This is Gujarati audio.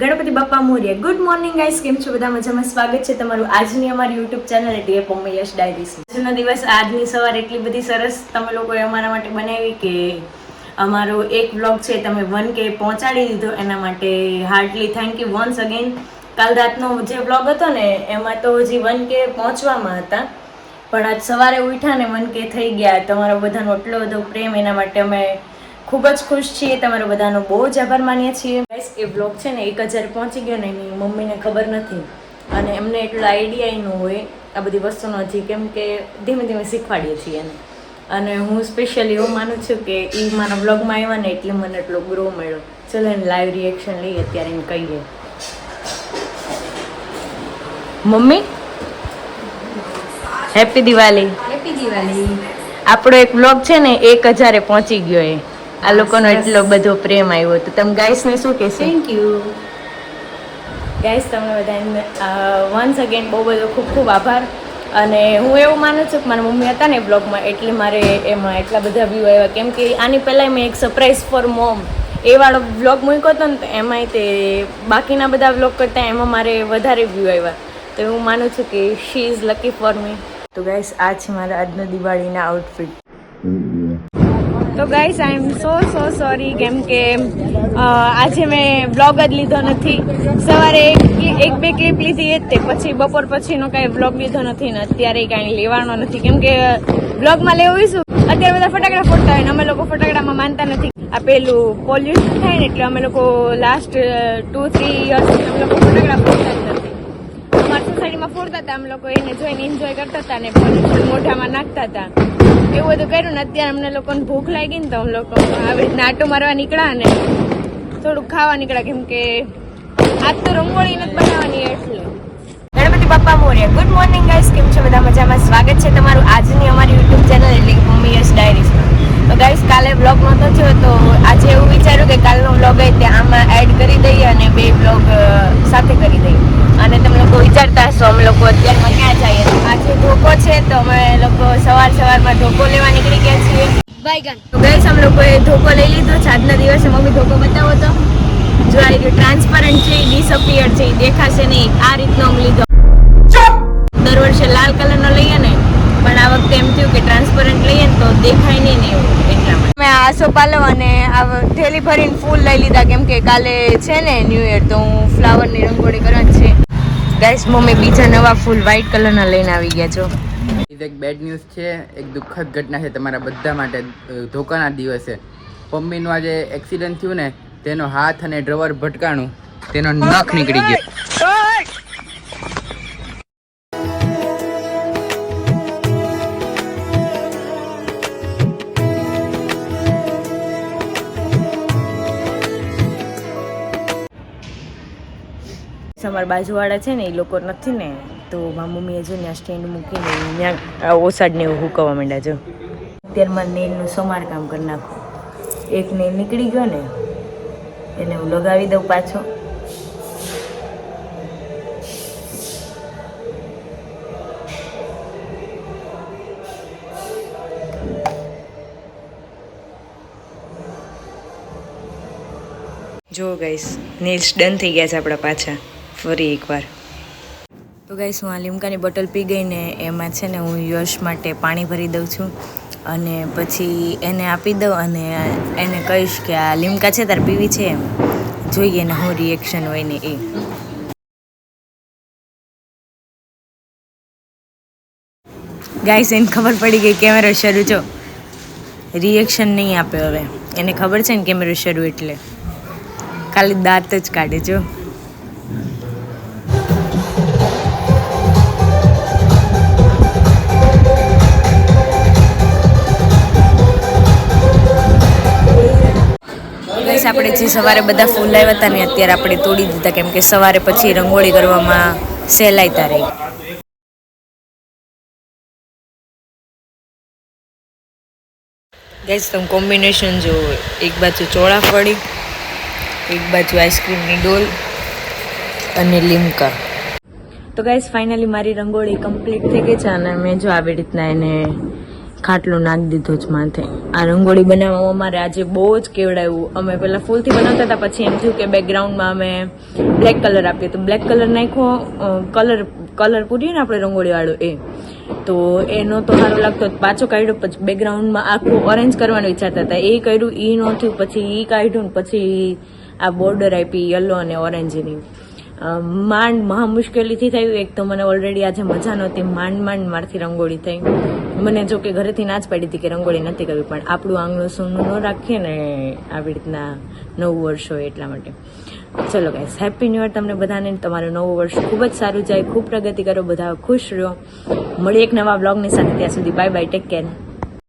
ગણપતિ બાપા મોર્ય. ગુડ મોર્નિંગ ગાઈસ કેમ છો બધા? મજામાં? સ્વાગત છે તમારું આજની અમારી યુટ્યુબ ચેનલ ડીએ પમ્મી યશ ડાયરીસ આજનો દિવસ આજની સવાર એટલી બધી સરસ તમે લોકોએ અમારા માટે બનાવી કે અમારો એક બ્લોગ છે, તમે વન કે પહોંચાડી દીધો. એના માટે hardly thank you once again કાલ રાતનો જે બ્લોગ હતો ને, એમાં તો હજી વન કે પહોંચવામાં હતા. પણ આજ સવારે ઉઠ્યા ને વન કે થઈ ગયા. તમારો બધાનો એટલો બધો પ્રેમ, એના માટે અમે ખૂબ જ ખુશ છીએ. તમારો બધાનો બહુ જ આભાર માનીએ છીએ. Guys, એ બ્લોગ છે ને એક હજાર પહોંચી ગયો ને એની મમ્મીને ખબર નથી. અને એમને એટલો આઈડિયા ન હોય આ બધી વસ્તુનો હજી કેમ કે ધીમે ધીમે શીખવાડીએ છીએ એને. અને હું સ્પેશિયલી એવું માનું છું કે એ મારા બ્લોગમાં આવ્યા ને એટલે મને એટલો ગ્રો મળ્યો. ચલો એને લાઈવ રિએક્શન લઈએ ત્યારે એને કહીએ. Mummy? Happy Diwali happy Diwali આપણો એક બ્લોગ છે ને એક હજારે પહોંચી ગયો એ. આ લોકોનો એટલો બધો પ્રેમ આવ્યો તો તમે ગાઈસને શું કહેશો? થેન્ક યુ ગાઈસ તમને બધાને વન્સ અગેન બહુ બધો ખૂબ ખૂબ આભાર. અને હું એવું માનું છું કે મારા મમ્મી હતા ને બ્લોગમાં એટલે મારે એમાં એટલા બધા વ્યૂ આવ્યા. કેમ કે આની પહેલાં મેં એક સરપ્રાઈઝ ફોર મોમ એ વાળો બ્લોગ મૂક્યો હતો ને તો એમાંય તે બાકીના બધા બ્લોગ કરતાં એમાં મારે વધારે વ્યૂ આવ્યા. તો હું માનું છું કે she is lucky for me તો ગાઈસ આ છે મારા આજનો દિવાળીના આઉટફિટ તો ગાઈસ આઈ એમ સો સો સોરી કેમ કે આજે મેં બ્લોગ જ લીધો નથી. સવારે એક એક, બે ક્લિપ લીધી એ જ તે. પછી બપોર પછીનો કાંઈ બ્લોગ લીધો નથી ને અત્યારે કાંઈ લેવાનો નથી. કેમ કે બ્લોગમાં લેવું અત્યારે બધા ફટાકડા ફોડતા હોય ને અમે લોકો ફટાકડામાં માનતા નથી. આ પેલું પોલ્યુશન થાય ને એટલે અમે લોકો લાસ્ટ ટુ થ્રી યર્સ અમે લોકો ફટાકડા ફોડતા જ નથી. અમારી સોસાયટીમાં ફોડતા હતા. અમે લોકો એને જોઈને એન્જોય કરતા હતા ને મોઢામાં નાખતા હતા. એવું બધું કર્યું ને અત્યારે અમને લોકોને ભૂખ લાગી ને તો અમે લોકો આવી રીતના આટો મારવા નીકળ્યા ને થોડુંક ખાવા નીકળ્યા, કેમ કે આજ તો રંગોળી નથી બનાવવાની એટલે. ગણપતિ બાપા મોર્ય ગુડ મોર્નિંગ ગાઈસ કેમ છો બધા મજામાં? સ્વાગત છે તમારું આજની અમારી યુટ્યુબ ચેનલ એટલે મમ્મી યસ ડાયરીઝમાં તો ગાઈસ કાલે બ્લોગ નહોતો થયો તો આજે એવું વિચાર્યું કે કાલનો બ્લોગ હોય તે આમાં એડ કરી દઈએ અને બે બ્લોગ સાથે કરી દઈએ. અને તમે લોકો વિચારતા હશો, અમે લોકો અત્યારમાં છે તો અમે લોકો સવાર સવારમાં ધોકો લેવા નીકળી ગયા છીએ. બાયગન તો ગઈસ અમે લોકોએ ધોકો લઈ લીધો. છે આજના દિવસે મમ્મી ધોકો બતાવો તો. જો આ રીતે ટ્રાન્સપરન્ટ છે ડિસઅપિયર છે ઈ દેખાશે નહીં. આ રીતનો અમે લીધો. દર વર્ષે લાલ કલરનો લઈએ ને પણ આ વખતે એમ થયું કે ટ્રાન્સપરન્ટ લઈએ ને તો દેખાય નહીં ને એવું એટલા માટે. મેં આસો પાલો અને આ થેલી ભરીને ફૂલ લઈ લીધા. કેમ કે કાલે છે ને ન્યૂ યર તો હું ફ્લાવરની રંગોળી કરવા છે. ગાઈસ મમ્મી, બીજા નવા ફૂલ વ્હાઈટ કલરના લઈને આવી ગયા છો. એક બેડ ન્યૂઝ છે, એક દુઃખદ ઘટના છે તમારા બધા માટે ધોકાના દિવસે. પમ્મીનું આજે એક્સિડન્ટ થયું ને, તેનો હાથ અને ડ્રવર ભટકાણું, તેનો નખ નીકળી ગયો. અમારા બાજુવાળા છે ને, એ લોકો નથી ને, તો મારા મમ્મીએ જો ત્યાં સ્ટેન્ડ મૂકીને ત્યાં ઓસાડને એવું હુકવા માંડ્યા જો અત્યારમાં નેલનું સમારકામ કરી નાખું. એક નેલ નીકળી ગયો ને, એને હું લગાવી દઉં પાછો. જો ગાઈસ નેલ્સ ડન થઈ ગયા છે આપણા પાછા. ફરી એકવાર. તો ગાઈસ, હું આ લીમકાની બોટલ પી ગઈ ને એમાં છે ને હું યશ માટે પાણી ભરી દઉં છું અને પછી એને આપી દઉં અને એને કહીશ કે આ લીમકા છે, તારે પીવી છે એમ. જોઈએ ને હું રિએક્શન હોય ને એ. ગાઈસ, એને ખબર પડી ગઈ કેમેરો શરૂ છો રિએક્શન નહીં આપે હવે. એને ખબર છે ને કેમેરો શરૂ એટલે. ખાલી દાંત જ કાઢે જો. ગઈસ આપણે જે સવારે બધા ફૂલ લાવ્યા હતા ને અત્યારે આપણે તોડી દીધા કેમ કે સવારે પછી રંગોળી કરવામાં સહેલાઈતા રહી. ગઈસ તમે કોમ્બિનેશન જો એક બાજુ ચોળાફળી એક બાજુ આઈસ્ક્રીમની ડોલ અને લીમકા. તો ગાઈસ ફાઇનલી મારી રંગોળી કમ્પ્લીટ થઈ ગઈ છે અને મેં જો આવી રીતના એને ખાટલો નાખી દીધો જ માથે. આ રંગોળી બનાવવામાં અમારે આજે બહુ જ કેવડાયું અમે પહેલાં ફૂલથી બનાવતા હતા, પછી એમ થયું કે બેકગ્રાઉન્ડમાં અમે બ્લેક કલર આપીએ. તો બ્લેક કલર નાખ્યો કલર કલર પૂરીએ ને આપણે રંગોળીવાળો એ. તો એનો તો સારો લાગતો પાછો કાઢ્યો, પછી બેકગ્રાઉન્ડમાં આખું ઓરેન્જ કરવાનું વિચારતા હતા. એ કર્યું એ ન થયું, પછી એ કાઢ્યું ને પછી આ બોર્ડર આપી યલો અને ઓરેન્જની માંડ મહા મુશ્કેલીથી થયું. એક તો મને ઓલરેડી આજે મજા નહોતી. માંડ માંડ મારથી રંગોળી થઈ. મને જો કે ઘરેથી ના જ પાડી હતી કે રંગોળી નથી કરવી, પણ આપણું આંગણું સોનું ન રાખીએ ને આવી રીતના નવું વર્ષ હોય એટલા માટે. ચલો ગાઈસ હેપી ન્યુ યર તમને બધાને. તમારું નવું વર્ષ ખૂબ જ સારું જાય. ખૂબ પ્રગતિ કરો, બધા ખુશ રહો મળી એક નવા બ્લોગની સાથે. ત્યાં સુધી બાય બાય ટેક કેર